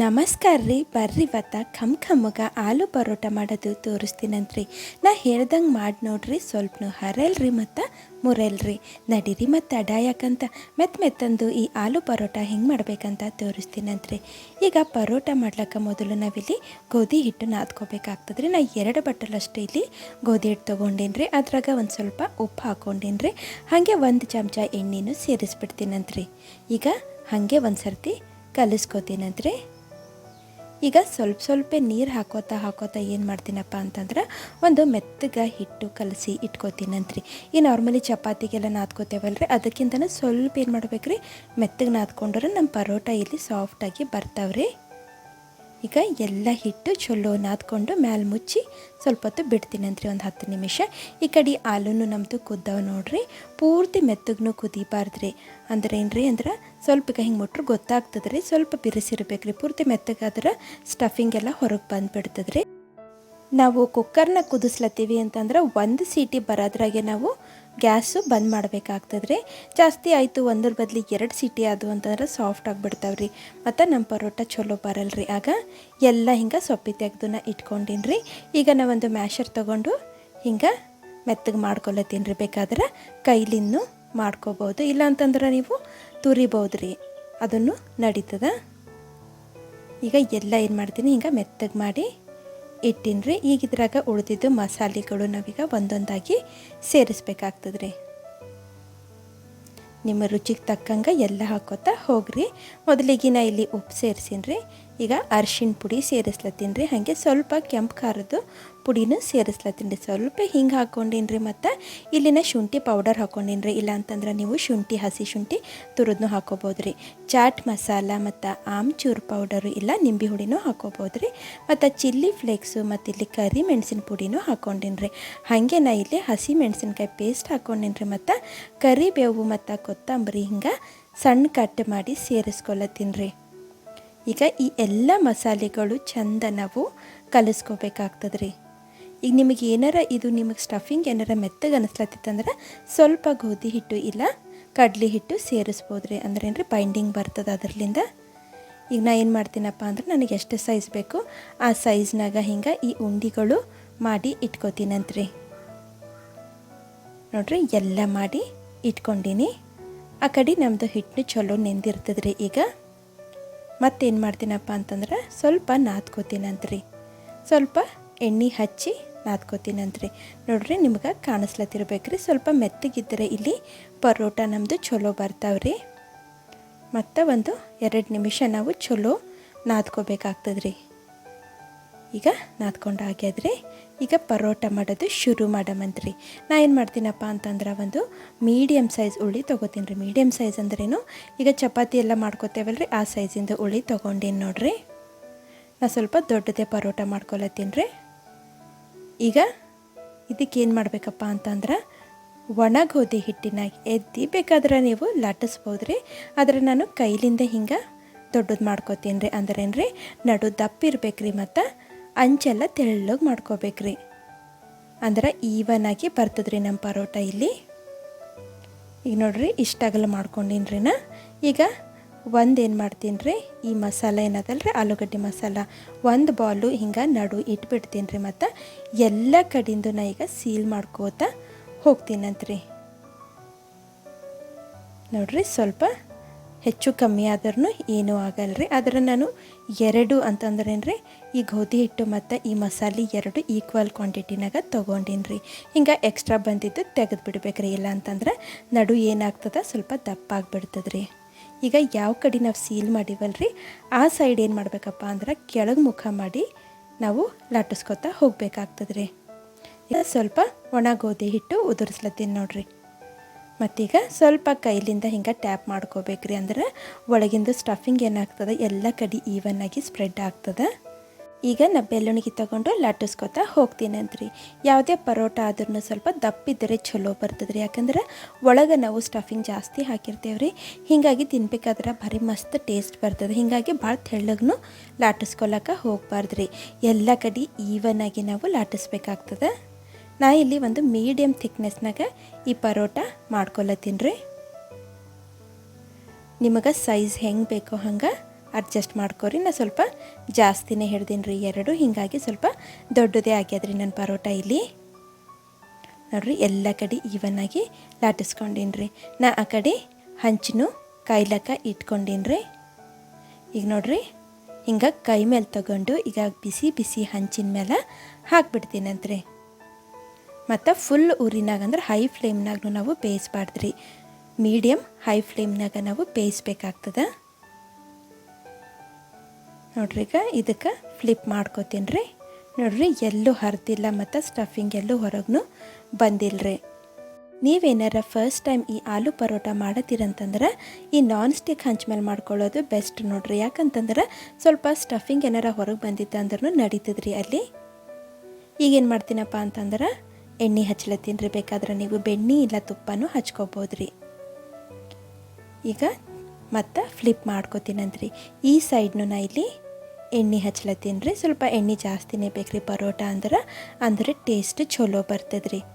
ನಮಸ್ಕಾರ ರೀ, ಬರ್ರಿ ಇವತ್ತ ಖಮ್ ಖಮ್ಮಗ ಆಲೂ ಪರೋಟ ಮಾಡೋದು ತೋರಿಸ್ತೀನಂತ್ರಿ. ನಾ ಹೇಳ್ದಂಗೆ ಮಾಡಿ ನೋಡ್ರಿ, ಸ್ವಲ್ಪನು ಹರಲ್ರಿ ಮತ್ತು ಮುರಲ್ರಿ. ನಡೀರಿ ಮತ್ತು ಅಡ ಯಾಕಂತ ಮೆತ್ತ ಮೆತ್ತಂದು ಈ ಆಲೂ ಪರೋಟ ಹೆಂಗೆ ಮಾಡ್ಬೇಕಂತ ತೋರಿಸ್ತೀನಂತ್ರಿ. ಈಗ ಪರೋಟ ಮಾಡ್ಲಿಕ್ಕೆ ಮೊದಲು ನಾವಿಲ್ಲಿ ಗೋಧಿ ಹಿಟ್ಟು ನಾದ್ಕೋಬೇಕಾಗ್ತದ್ರಿ. ನಾ ಎರಡು ಬಟ್ಟಲಷ್ಟು ಇಲ್ಲಿ ಗೋಧಿ ಹಿಟ್ಟು ತೊಗೊಂಡೇನ್ರಿ. ಅದ್ರಾಗ ಒಂದು ಸ್ವಲ್ಪ ಉಪ್ಪು ಹಾಕ್ಕೊಂಡೇನ್ರಿ ಹಾಗೆ ಒಂದು ಚಮಚ ಎಣ್ಣೆನೂ ಸೇರಿಸ್ಬಿಡ್ತೀನಂತ್ರಿ. ಈಗ ಹಾಗೆ ಒಂದು ಸರ್ತಿ ಕಲಿಸ್ಕೋತೀನಂತ್ರಿ. ಈಗ ಸ್ವಲ್ಪ ಸ್ವಲ್ಪ ನೀರು ಹಾಕೋತಾ ಹಾಕೋತಾ ಏನು ಮಾಡ್ತೀನಪ್ಪ ಅಂತಂದ್ರೆ ಒಂದು ಮೆತ್ತಗೆ ಹಿಟ್ಟು ಕಲಸಿ ಇಟ್ಕೋತೀನಂತ್ರಿ. ಈ ನಾರ್ಮಲಿ ಚಪಾತಿಗೆಲ್ಲ ನಾದ್ಕೋತೇವಲ್ರಿ? ಅದಕ್ಕಿಂತ ಸ್ವಲ್ಪ ಏನು ಮಾಡ್ಬೇಕ್ರಿ? ಮೆತ್ತಗೆ ನಾದ್ಕೊಂಡ್ರೆ ನಮ್ಮ ಪರೋಟ ಇಲ್ಲಿ ಸಾಫ್ಟಾಗಿ ಬರ್ತಾವ್ರಿ. ಈಗ ಎಲ್ಲ ಹಿಟ್ಟು ಚಲೋ ನಾದ್ಕೊಂಡು ಮ್ಯಾಲೆ ಮುಚ್ಚಿ ಸ್ವಲ್ಪ ಹೊತ್ತು ಬಿಡ್ತೀನಂತ್ರಿ ಒಂದು ಹತ್ತು ನಿಮಿಷ. ಈ ಕಡೆ ಆಲೂನು ನಮ್ಮದು ಕುದ್ದಾವ ನೋಡ್ರಿ, ಪೂರ್ತಿ ಮೆತ್ತಗೂ ಕುದಿಬಾರ್ದ್ರಿ. ಅಂದ್ರೆ ಏನು ರೀ ಅಂದ್ರೆ ಸ್ವಲ್ಪ ಈಗ ಹಿಂಗೆ ಮುಟ್ರೆ ಗೊತ್ತಾಗ್ತದ್ರಿ, ಸ್ವಲ್ಪ ಬಿರುಸಿರ್ಬೇಕ್ರಿ, ಪೂರ್ತಿ ಮೆತ್ತಗಾದ್ರೆ ಸ್ಟಫಿಂಗ್ ಎಲ್ಲ ಹೊರಗೆ ಬಂದುಬಿಡ್ತದ್ರಿ. ನಾವು ಕುಕ್ಕರ್ನ ಕುದಿಸ್ಲತ್ತೀವಿ ಅಂತಂದ್ರೆ ಒಂದು ಸೀಟಿ ಬರೋದ್ರಾಗೆ ನಾವು ಗ್ಯಾಸು ಬಂದ್ ಮಾಡಬೇಕಾಗ್ತದ್ರಿ. ಜಾಸ್ತಿ ಆಯಿತು ಒಂದ್ರ ಬದಲಿ ಎರಡು ಸಿಟಿ ಆದವು ಅಂತಂದ್ರೆ ಸಾಫ್ಟ್ ಆಗಿಬಿಡ್ತಾವ್ರಿ. ಮತ್ತು ನಮ್ಮ ಪರೋಟ ಚಲೋ ಬರಲ್ರಿ. ಆಗ ಎಲ್ಲ ಹಿಂಗೆ ಸೊಪ್ಪಿ ತೆಗೆದನ್ನ ಇಟ್ಕೊಂಡಿನಿ ರೀ ಈಗ ನಾವೊಂದು ಮ್ಯಾಶರ್ ತೊಗೊಂಡು ಹಿಂಗೆ ಮೆತ್ತಗೆ ಮಾಡ್ಕೊಳತ್ತೀನಿ ರೀ ಬೇಕಾದ್ರೆ ಕೈಲಿನ್ನು ಮಾಡ್ಕೋಬೋದು. ಇಲ್ಲ ಅಂತಂದ್ರೆ ನೀವು ತುರಿಬೋದು ರೀ ಅದನ್ನು ನಡೀತದ. ಈಗ ಎಲ್ಲ ಏನು ಮಾಡ್ತೀನಿ? ಹಿಂಗೆ ಮೆತ್ತಗೆ ಮಾಡಿ ಇಟ್ಟಿನ್ರಿ. ಈಗ ಇದ್ರಾಗ ಉಳಿದಿದ್ದು ಮಸಾಲೆಗಳು ನಾವೀಗ ಒಂದೊಂದಾಗಿ ಸೇರಿಸ್ಬೇಕಾಗ್ತದೆ ರೀ ನಿಮ್ಮ ರುಚಿಗೆ ತಕ್ಕಂಗೆ ಎಲ್ಲ ಹಾಕೋತಾ ಹೋಗ್ರಿ. ಮೊದಲಿಗೆ ನಾ ಇಲ್ಲಿ ಉಪ್ಪು ಸೇರಿಸಿನ್ರಿ. ಈಗ ಅರ್ಶಿಣ ಪುಡಿ ಸೇರಿಸ್ಲತ್ತೀನಿ ರೀ. ಹಾಗೆ ಸ್ವಲ್ಪ ಕೆಂಪು ಖಾರದ್ದು ಪುಡಿನೂ ಸೇರಿಸ್ಲತ್ತೀನಿ ರೀ. ಸ್ವಲ್ಪ ಹಿಂಗೆ ಹಾಕ್ಕೊಂಡೀನಿ ರೀ ಮತ್ತು ಇಲ್ಲಿನ ಶುಂಠಿ ಪೌಡರ್ ಹಾಕ್ಕೊಂಡೀನಿ ರೀ. ಇಲ್ಲ ಅಂತಂದ್ರೆ ನೀವು ಶುಂಠಿ, ಹಸಿ ಶುಂಠಿ ತುರಿದ್ನೂ ಹಾಕೋಬೋದು ರೀ. ಚಾಟ್ ಮಸಾಲ ಮತ್ತು ಆಮ್ಚೂರು ಪೌಡರು ಇಲ್ಲ ನಿಂಬೆ ಹುಡಿನೂ ಹಾಕೋಬೋದು ರೀ. ಮತ್ತು ಚಿಲ್ಲಿ ಫ್ಲೇಕ್ಸು ಮತ್ತು ಇಲ್ಲಿ ಕರಿ ಮೆಣಸಿನ ಪುಡಿನೂ ಹಾಕ್ಕೊಂಡೀನಿ ರೀ. ಹಾಗೆ ನಾ ಇಲ್ಲಿ ಹಸಿ ಮೆಣಸಿನ್ಕಾಯಿ ಪೇಸ್ಟ್ ಹಾಕ್ಕೊಂಡೀನಿ ರೀ ಮತ್ತು ಕರಿಬೇವು ಮತ್ತು ಕೊತ್ತಂಬರಿ ಹಿಂಗೆ ಸಣ್ಣ ಕಟ್ ಮಾಡಿ ಸೇರಿಸ್ಕೊಳ್ಳತ್ತೀನಿ ರೀ. ಈಗ ಈ ಎಲ್ಲ ಮಸಾಲೆಗಳು ಚೆಂದ ನಾವು ಕಲಿಸ್ಕೋಬೇಕಾಗ್ತದೆ ರೀ ಈಗ ನಿಮಗೆ ಏನಾರ ಇದು ನಿಮಗೆ ಸ್ಟಫಿಂಗ್ ಏನಾರ ಮೆತ್ತಗೆ ಅನಿಸ್ಲತ್ತಿತ್ತಂದ್ರೆ ಸ್ವಲ್ಪ ಗೋಧಿ ಹಿಟ್ಟು ಇಲ್ಲ, ಕಡಲೆ ಹಿಟ್ಟು ಸೇರಿಸ್ಬೋದು ರೀ ಅಂದ್ರೆ ಏನ್ರಿ ಬೈಂಡಿಂಗ್ ಬರ್ತದೆ ಅದರ್ಲಿಂದ ಈಗ ನಾ ಏನು ಮಾಡ್ತೀನಪ್ಪ ಅಂದ್ರೆ ನನಗೆ ಎಷ್ಟು ಸೈಜ್ ಬೇಕು ಆ ಸೈಜ್ನಾಗ ಹಿಂಗೆ ಈ ಉಂಡಿಗಳು ಮಾಡಿ ಇಟ್ಕೋತೀನಂತ್ರಿ. ನೋಡ್ರಿ ಎಲ್ಲ ಮಾಡಿ ಇಟ್ಕೊಂಡೀನಿ. ಆ ಕಡೆ ನಮ್ಮದು ಹಿಟ್ಟು ಚಲೋ ನೆಂದಿರ್ತದ್ರಿ ಈಗ. ಮತ್ತೇನು ಮಾಡ್ತೀನಪ್ಪ ಅಂತಂದ್ರೆ ಸ್ವಲ್ಪ ನಾದ್ಕೋತೀನಂತ್ರಿ. ಸ್ವಲ್ಪ ಎಣ್ಣೆ ಹಚ್ಚಿ ನಾದ್ಕೋತೀನಂತ್ರಿ. ನೋಡ್ರಿ ನಿಮ್ಗೆ ಕಾಣಿಸ್ಲತ್ತಿರ್ಬೇಕ್ರಿ. ಸ್ವಲ್ಪ ಮೆತ್ತಗಿದ್ದರೆ ಇಲ್ಲಿ ಪರೋಟ ನಮ್ಮದು ಚಲೋ ಬರ್ತಾವ್ರಿ. ಮತ್ತು ಒಂದು ಎರಡು ನಿಮಿಷ ನಾವು ಚಲೋ ನಾದ್ಕೋಬೇಕಾಗ್ತದ್ರಿ. ಈಗ ನಾದ್ಕೊಂಡು ಆಗ್ಯದ್ರಿ. ಈಗ ಪರೋಟ ಮಾಡೋದು ಶುರು ಮಾಡಮಂತ್ರಿ. ನಾ ಏನು ಮಾಡ್ತೀನಪ್ಪ ಅಂತಂದ್ರೆ ಒಂದು ಮೀಡಿಯಮ್ ಸೈಜ್ ಉಳ್ಳಿ ತೊಗೋತೀನಿ ರೀ. ಮೀಡಿಯಮ್ ಸೈಜ್ ಅಂದ್ರೇನು ಈಗ ಚಪಾತಿ ಎಲ್ಲ ಮಾಡ್ಕೋತೇವಲ್ರಿ, ಆ ಸೈಜಿಂದ ಉಳ್ಳಿ ತೊಗೊಂಡೀನಿ ನೋಡಿರಿ. ನಾ ಸ್ವಲ್ಪ ದೊಡ್ಡದೇ ಪರೋಟ ಮಾಡ್ಕೊಳತ್ತೀನಿ ರೀ. ಈಗ ಇದಕ್ಕೆ ಏನು ಮಾಡಬೇಕಪ್ಪ ಅಂತಂದ್ರೆ ಒಣ ಗೋಧಿ ಹಿಟ್ಟಿನಾಗ ಎದ್ದಿ ಬೇಕಾದ್ರೆ ನೀವು ಲಟ್ಟಿಸ್ಬೋದು ರೀ. ಆದರೆ ನಾನು ಕೈಲಿಂದ ಹಿಂಗೆ ದೊಡ್ಡದು ಮಾಡ್ಕೋತೀನಿ ರೀ. ಅಂದ್ರೇನು ರೀ ನಡು ದಪ್ಪ ಇರ್ಬೇಕು ರೀ ಮತ್ತು ಅಂಚೆಲ್ಲ ತೆಳ್ಳಗೆ ಮಾಡ್ಕೋಬೇಕ್ರಿ. ಅಂದ್ರೆ ಈವನ್ ಆಗಿ ಬರ್ತದ್ರಿ ನಮ್ಮ ಪರೋಟ ಇಲ್ಲಿ. ಈಗ ನೋಡ್ರಿ ಇಷ್ಟಾಗಲ್ಲ ಮಾಡ್ಕೊಂಡಿನ್ರಿ ನಾ. ಈಗ ಒಂದು ಏನು ಮಾಡ್ತೀನಿ ರೀ ಈ ಮಸಾಲ ಏನದಲ್ಲ ರೀ ಆಲೂಗಡ್ಡೆ ಮಸಾಲ. ಒಂದು ಬಾಲು ಹಿಂಗೆ ನಡು ಇಟ್ಬಿಡ್ತೀನಿ ರೀ ಮತ್ತು ಎಲ್ಲ ಕಡಿಂದು ನಾ ಈಗ ಸೀಲ್ ಮಾಡ್ಕೋತ ಹೋಗ್ತೀನಂತ್ರಿ. ನೋಡ್ರಿ ಸ್ವಲ್ಪ ಹೆಚ್ಚು ಕಮ್ಮಿ ಆದ್ರೂ ಏನೂ ಆಗಲ್ರಿ. ಆದರೆ ನಾನು ಎರಡು ಅಂತಂದ್ರೇನು ರೀ ಈ ಗೋಧಿ ಹಿಟ್ಟು ಮತ್ತು ಈ ಮಸಾಲೆ ಎರಡು ಈಕ್ವಲ್ ಕ್ವಾಂಟಿಟಿನಾಗ ತೊಗೊಂಡೀನಿ ರೀ ಹಿಂಗೆ ಎಕ್ಸ್ಟ್ರಾ ಬಂದಿದ್ದು ತೆಗೆದು ಬಿಡ್ಬೇಕ್ರಿ ಇಲ್ಲ ಅಂತಂದ್ರೆ ನಡು ಏನಾಗ್ತದ ಸ್ವಲ್ಪ ದಪ್ಪ ರೀ ಈಗ ಯಾವ ಕಡೆ ನಾವು ಸೀಲ್ ಮಾಡಿವಲ್ರಿ, ಆ ಸೈಡ್ ಏನು ಮಾಡಬೇಕಪ್ಪ ಅಂದ್ರೆ ಕೆಳಗೆ ಮುಖ ಮಾಡಿ ನಾವು ಲಟ್ಟಿಸ್ಕೊತಾ ಹೋಗಬೇಕಾಗ್ತದ್ರಿ. ಸ್ವಲ್ಪ ಒಣ ಗೋಧಿ ಹಿಟ್ಟು ಉದುರಿಸ್ಲತ್ತೀನಿ ನೋಡ್ರಿ. ಮತ್ತೀಗ ಸ್ವಲ್ಪ ಕೈಲಿಂದ ಹಿಂಗೆ ಟ್ಯಾಪ್ ಮಾಡ್ಕೋಬೇಕ್ರಿ ಅಂದ್ರೆ ಒಳಗಿಂದ ಸ್ಟಫಿಂಗ್ ಏನಾಗ್ತದೆ? ಎಲ್ಲ ಕಡೆ ಈವನ್ ಆಗಿ ಸ್ಪ್ರೆಡ್ ಆಗ್ತದೆ. ಈಗ ನಾ ಬೆಳ್ಳುಣಿಗೆ ತಗೊಂಡು ಲಟ್ಟಿಸ್ಕೊತಾ ಹೋಗ್ತೀನಂತ್ರಿ ಯಾವುದೇ ಪರೋಟ ಆದ್ರೂ ಸ್ವಲ್ಪ ದಪ್ಪಿದ್ದರೆ ಚಲೋ ಬರ್ತದ್ರಿ. ಯಾಕಂದ್ರೆ ಒಳಗೆ ನಾವು ಸ್ಟಫಿಂಗ್ ಜಾಸ್ತಿ ಹಾಕಿರ್ತೇವೆ ರೀ ಹೀಗಾಗಿ ತಿನ್ಬೇಕಾದ್ರೆ ಭಾರಿ ಮಸ್ತ್ ಟೇಸ್ಟ್ ಬರ್ತದೆ. ಹೀಗಾಗಿ ಭಾಳ ತೆಳ್ಳಗೂ ಲಾಟಿಸ್ಕೊಳಕ್ಕೆ ಹೋಗ್ಬಾರ್ದ್ರಿ. ಎಲ್ಲ ಕಡೆ ಈವನ್ ಆಗಿ ನಾವು ಲಾಟಿಸ್ಬೇಕಾಗ್ತದೆ ನಾ ಇಲ್ಲಿ ಒಂದು ಮೀಡಿಯಮ್ ಥಿಕ್ನೆಸ್ನಾಗ ಈ ಪರೋಟ ಮಾಡ್ಕೊಳ್ಳತ್ತೀನಿ ರೀ. ನಿಮಗೆ ಸೈಜ್ ಹೆಂಗೆ ಬೇಕೋ ಹಂಗೆ ಅಡ್ಜಸ್ಟ್ ಮಾಡ್ಕೊರಿ. ನಾ ಸ್ವಲ್ಪ ಜಾಸ್ತಿನೇ ಹಿಡ್ದೀನಿ ರೀ. ಎರಡು ಹೀಗಾಗಿ ಸ್ವಲ್ಪ ದೊಡ್ಡದೇ ಆಗ್ಯದ್ರಿ ನನ್ನ ಪರೋಟ ಇಲ್ಲಿ. ನೋಡ್ರಿ, ಎಲ್ಲ ಕಡೆ ಆಗಿ ಲಾಟಿಸ್ಕೊಂಡೀನಿ ರೀ. ನಾ ಆ ಕಡೆ ಹಂಚಿನೂ ಕಾಯ್ಲಕ್ಕ ಇಟ್ಕೊಂಡೀನಿ ರೀ. ಈಗ ನೋಡ್ರಿ, ಹಿಂಗೆ ಕೈ ಮೇಲೆ ತಗೊಂಡು ಈಗ ಬಿಸಿ ಬಿಸಿ ಹಂಚಿನ ಮೇಲೆ ಹಾಕ್ಬಿಡ್ತೀನಂತ್ರಿ. ಮತ್ತು ಫುಲ್ ಉರಿನಾಗ ಅಂದ್ರೆ ಹೈ ಫ್ಲೇಮ್ನಾಗೂ ನಾವು ಬೇಯಿಸ್ಬಾರ್ದ್ರಿ ಮೀಡಿಯಮ್ ಹೈ ಫ್ಲೇಮ್ನಾಗ ನಾವು ಬೇಯಿಸ್ಬೇಕಾಗ್ತದೆ ನೋಡ್ರಿ ಈಗ ಇದಕ್ಕೆ ಫ್ಲಿಪ್ ಮಾಡ್ಕೋತೀನಿ ರೀ ನೋಡ್ರಿ ಎಲ್ಲೂ ಹರಿದಿಲ್ಲ ಮತ್ತು ಸ್ಟಫಿಂಗ್ ಎಲ್ಲೂ ಹೊರಗೂ ಬಂದಿಲ್ಲ ರೀ ನೀವೇನಾರ ಫಸ್ಟ್ ಟೈಮ್ ಈ ಆಲೂ ಪರೋಟ ಮಾಡತ್ತೀರಂತಂದ್ರೆ ಈ ನಾನ್ ಸ್ಟಿಕ್ ಹಂಚ ಮೇಲೆ ಮಾಡ್ಕೊಳ್ಳೋದು ಬೆಸ್ಟ್ ನೋಡ್ರಿ. ಯಾಕಂತಂದ್ರೆ ಸ್ವಲ್ಪ ಸ್ಟಫಿಂಗ್ ಏನಾರ ಹೊರಗೆ ಬಂದಿತ್ತು ಅಂದ್ರೂ ನಡೀತದ್ರಿ ಅಲ್ಲಿ. ಈಗೇನು ಮಾಡ್ತೀನಪ್ಪ ಅಂತಂದ್ರೆ ಎಣ್ಣೆ ಹಚ್ಲತ್ತೀನಿ ರೀ ಬೇಕಾದ್ರೆ ನೀವು ಬೆಣ್ಣೆ ಇಲ್ಲ ತುಪ್ಪನೂ ಹಚ್ಕೋಬೋದು ರೀ ಈಗ ಮತ್ತು ಫ್ಲಿಪ್ ಮಾಡ್ಕೋತೀನಂತ್ರಿ. ಈ ಸೈಡ್ನು ನಾ ಇಲ್ಲಿ ಎಣ್ಣೆ ಹಚ್ಲತ್ತೀನಿ ರೀ ಸ್ವಲ್ಪ ಎಣ್ಣೆ ಜಾಸ್ತಿನೇ ಬೇಕು ರೀ ಪರೋಟ ಅಂದ್ರೆ ಅಂದ್ರೆ ಟೇಸ್ಟ್ ಚಲೋ ಬರ್ತದೆ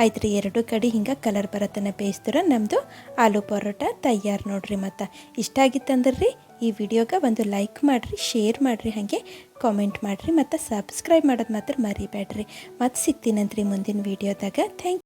ಆಯ್ತು ರೀ ಎರಡು ಕಡೆ ಹಿಂಗೆ ಕಲರ್ ಬರತ್ತನ ಬೇಯಿಸ್ತೀರ ನಮ್ಮದು ಆಲೂ ಪರೋಟ ತಯಾರು ನೋಡ್ರಿ ಮತ್ತು. ಇಷ್ಟ ಆಗಿತ್ತಂದ್ರೆ ರೀ ಈ ವಿಡಿಯೋಗೆ ಒಂದು ಲೈಕ್ ಮಾಡಿರಿ ಶೇರ್ ಮಾಡಿರಿ, ಹಾಗೆ ಕಾಮೆಂಟ್ ಮಾಡಿರಿ ಮತ್ತು ಸಬ್ಸ್ಕ್ರೈಬ್ ಮಾಡೋದು ಮಾತ್ರ ಮರಿಬೇಡ್ರಿ. ಮತ್ತು ಸಿಗ್ತೀನಂತ್ರಿ ಮುಂದಿನ ವಿಡಿಯೋದಾಗ. ಥ್ಯಾಂಕ್